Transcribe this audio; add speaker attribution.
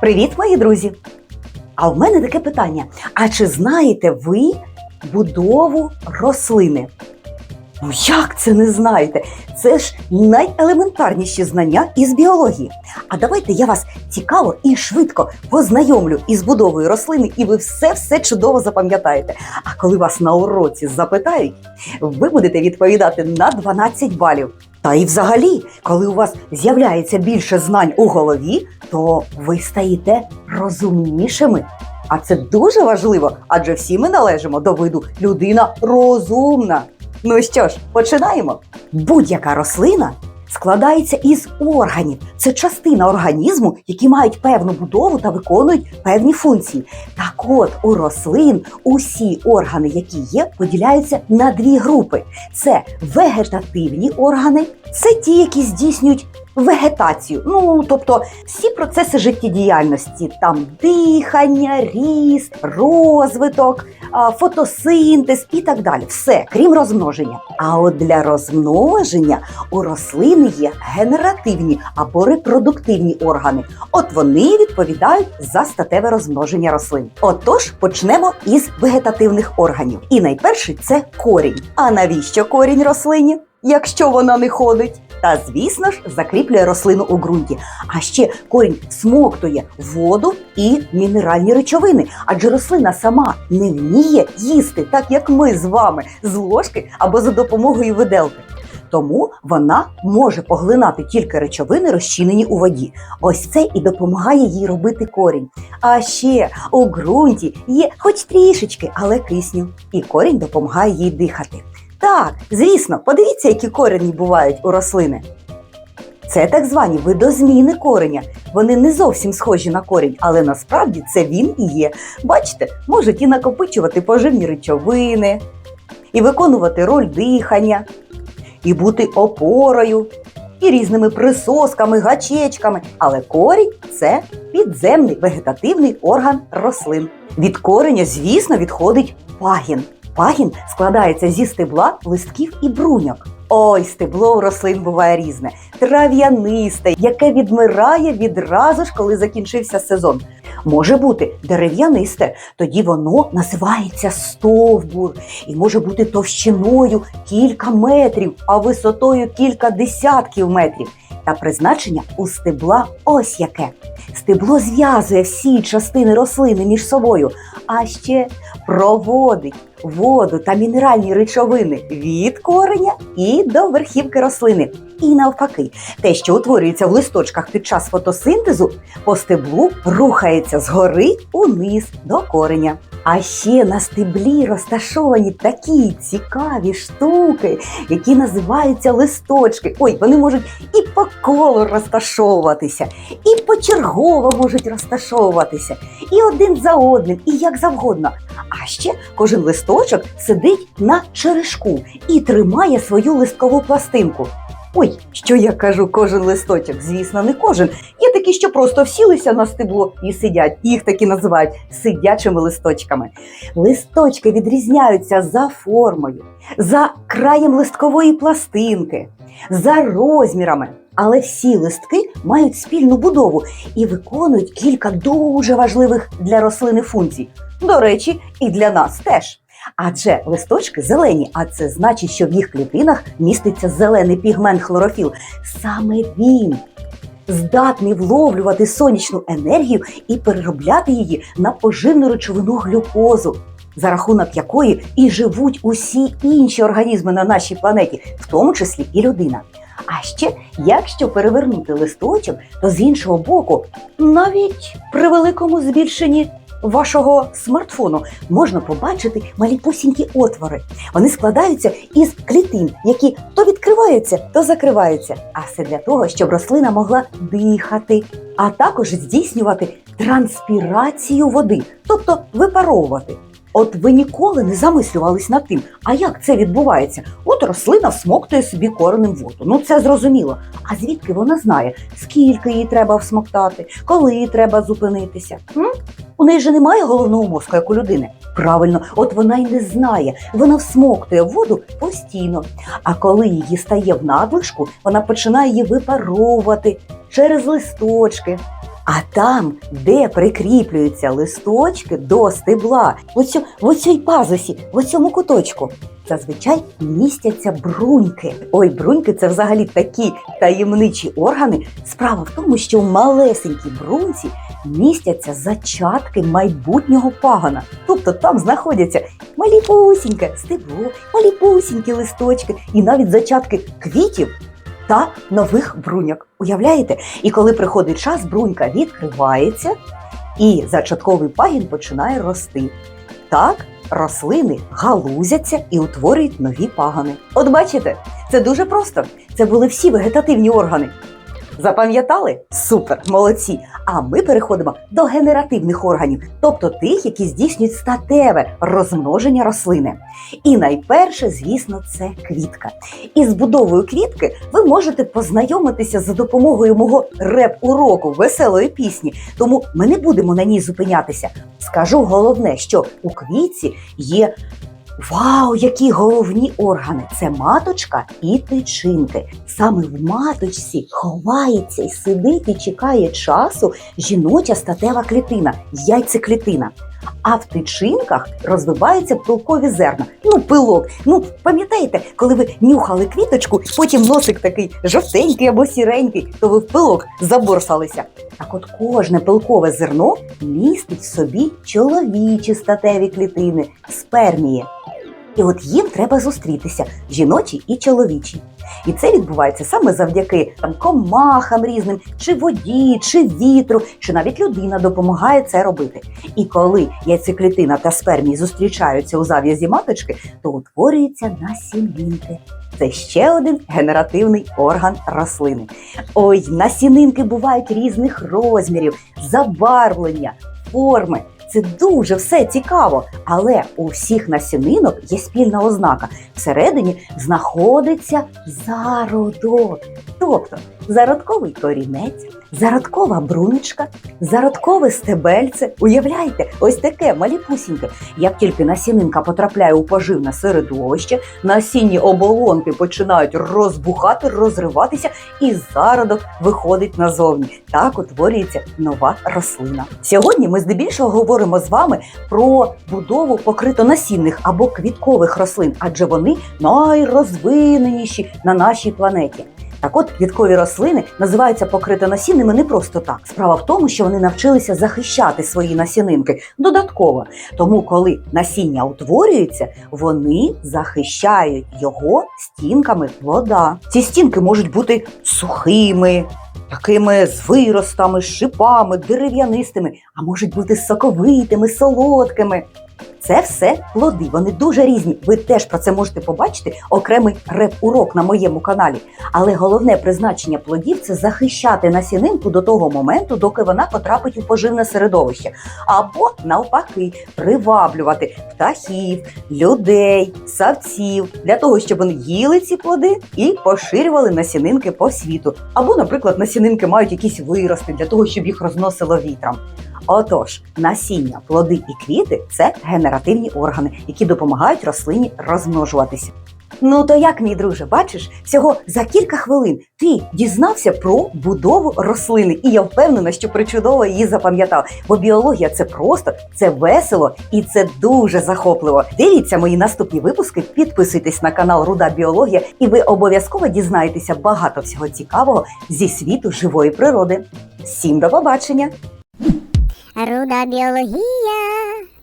Speaker 1: Привіт, мої друзі! А в мене таке питання: а чи знаєте ви будову рослини? Ну як це не знаєте? Це ж найелементарніші знання із біології. А давайте я вас цікаво і швидко познайомлю із будовою рослини, і ви все все чудово запам'ятаєте. А коли вас на уроці запитають, ви будете відповідати на 12 балів. Та і взагалі, коли у вас з'являється більше знань у голові, то ви стаєте розумнішими. А це дуже важливо, адже всі ми належимо до виду людина розумна. Ну що ж, починаємо. Будь-яка рослина складається із органів. Це частина організму, які мають певну будову та виконують певні функції. Так от у рослин усі органи, які є, поділяються на дві групи: це вегетативні органи, це ті, які здійснюють вегетацію. Ну тобто всі процеси життєдіяльності, там дихання, ріст, розвиток, фотосинтез і так далі. Все, крім розмноження. А от для розмноження у рослини є генеративні або репродуктивні органи. От вони відповідають за статеве розмноження рослин. Отож, почнемо із вегетативних органів. І найперший це корінь. А навіщо корінь рослині? Якщо вона не ходить, та звісно ж закріплює рослину у ґрунті. А ще корінь смоктує воду і мінеральні речовини, адже рослина сама не вміє їсти, так як ми з вами з ложки або за допомогою виделки. Тому вона може поглинати тільки речовини, розчинені у воді. Ось це і допомагає їй робити корінь. А ще у ґрунті є хоч трішечки, але кисню, і корінь допомагає їй дихати. Так, звісно, подивіться, які корені бувають у рослини. Це так звані видозміни кореня. Вони не зовсім схожі на корінь, але насправді це він і є. Бачите, можуть і накопичувати поживні речовини, і виконувати роль дихання, і бути опорою, і різними присосками, гачечками. Але корінь це підземний вегетативний орган рослин. Від кореня, звісно, відходить пагін. Пагін складається зі стебла, листків і бруньок. Ой, стебло у рослин буває різне, трав'янисте, яке відмирає відразу ж, коли закінчився сезон. Може бути дерев'янисте, тоді воно називається стовбур і може бути товщиною кілька метрів, а висотою кілька десятків метрів. Та призначення у стебла ось яке. Стебло зв'язує всі частини рослини між собою, а ще проводить воду та мінеральні речовини від кореня і до верхівки рослини. І навпаки, те, що утворюється в листочках під час фотосинтезу, по стеблу рухається згори униз до кореня. А ще на стеблі розташовані такі цікаві штуки, які називаються листочки. Ой, вони можуть і по колу розташовуватися, і почергово можуть розташовуватися, і один за одним, і як завгодно. Ще кожен листочок сидить на черешку і тримає свою листкову пластинку. Ой, що я кажу, кожен листочок, звісно, не кожен. Є такі, що просто всілися на стебло і сидять. Їх такі називають сидячими листочками. Листочки відрізняються за формою, за краєм листкової пластинки, за розмірами. Але всі листки мають спільну будову і виконують кілька дуже важливих для рослини функцій. До речі, і для нас теж. Адже листочки зелені, а це значить, що в їх клітинах міститься зелений пігмент хлорофіл. Саме він здатний вловлювати сонячну енергію і переробляти її на поживну речовину глюкозу, за рахунок якої і живуть усі інші організми на нашій планеті, в тому числі і людина. А ще, якщо перевернути листочок, то з іншого боку, навіть при великому збільшенні вашого смартфону можна побачити маліпусінькі отвори. Вони складаються із клітин, які то відкриваються, то закриваються. А все для того, щоб рослина могла дихати, а також здійснювати транспірацію води, тобто випаровувати. От ви ніколи не замислювались над тим, а як це відбувається? От рослина всмоктує собі коренем воду. Ну це зрозуміло. А звідки вона знає, скільки їй треба всмоктати, коли їй треба зупинитися? М? У неї же немає головного мозку, як у людини. Правильно, от вона й не знає. Вона всмоктує воду постійно. А коли її стає в надлишку, вона починає її випаровувати через листочки. А там, де прикріплюються листочки до стебла, оцю- в оцій пазусі, в оцьому куточку, зазвичай містяться бруньки. Ой, бруньки це взагалі такі таємничі органи. Справа в тому, що в малесенькій брунці містяться зачатки майбутнього пагана. Тобто там знаходяться маліпусіньке стебло, маліпусінькі листочки і навіть зачатки квітів та нових бруньок. Уявляєте? І коли приходить час, брунька відкривається, і зачатковий пагін починає рости. Так рослини галузяться і утворюють нові пагани. От бачите, це дуже просто. Це були всі вегетативні органи. Запам'ятали? Супер, молодці! А ми переходимо до генеративних органів, тобто тих, які здійснюють статеве розмноження рослини. І найперше, звісно, це квітка. І з будовою квітки ви можете познайомитися за допомогою мого реп-уроку веселої пісні. Тому ми не будемо на ній зупинятися. Скажу головне, що у квітці є. Вау, які головні органи! Це маточка і тичинки. Саме в маточці ховається і сидить і чекає часу жіноча статева клітина, яйцеклітина. А в тичинках розвиваються пилкові зерна. Ну, пилок. Ну, пам'ятаєте, коли ви нюхали квіточку, потім носик такий жовтенький або сіренький, то ви в пилок заборсалися. Так от кожне пилкове зерно містить в собі чоловічі статеві клітини, спермії. І от їм треба зустрітися жіночі і чоловічі. І це відбувається саме завдяки там комахам різним, чи воді, чи вітру, чи навіть людина допомагає це робити. І коли яйцеклітина та спермії зустрічаються у зав'язі маточки, то утворюються насінинки. Це ще один генеративний орган рослини. Ой, насінинки бувають різних розмірів, забарвлення, форми. Це дуже все цікаво, але у всіх насінинок є спільна ознака. Всередині знаходиться зародок, тобто зародковий корінець, зародкова бруничка, зародкове стебельце. Уявляєте, ось таке маліпусіньке. Як тільки насінинка потрапляє у поживне середовище, насінні оболонки починають розбухати, розриватися, і зародок виходить назовні. Так утворюється нова рослина. Сьогодні ми здебільшого говоримо з вами про будову покритонасінних або квіткових рослин, адже вони найрозвиненіші на нашій планеті. Так от квіткові рослини називаються покритонасінними не просто так. Справа в тому, що вони навчилися захищати свої насінинки додатково. Тому, коли насіння утворюється, вони захищають його стінками плода. Ці стінки можуть бути сухими, такими з виростами, шипами, дерев'янистими, а можуть бути соковитими, солодкими. Це все плоди, вони дуже різні. Ви теж про це можете побачити окремий реп-урок на моєму каналі. Але головне призначення плодів це захищати насінинку до того моменту, доки вона потрапить у поживне середовище, або навпаки, приваблювати птахів, людей, савців для того, щоб вони їли ці плоди і поширювали насінинки по світу. Або, наприклад, насінинки мають якісь вирости для того, щоб їх розносило вітром. Отож, насіння, плоди і квіти це генеративні органи, які допомагають рослині розмножуватися. Ну то як, мій друже, бачиш, всього за кілька хвилин ти дізнався про будову рослини, і я впевнена, що причудово її запам'ятав. Бо біологія це просто, це весело і це дуже захопливо. Дивіться мої наступні випуски, підписуйтесь на канал Руда Біологія, і ви обов'язково дізнаєтеся багато всього цікавого зі світу живої природи. Всім до побачення!
Speaker 2: Arrow Biologia.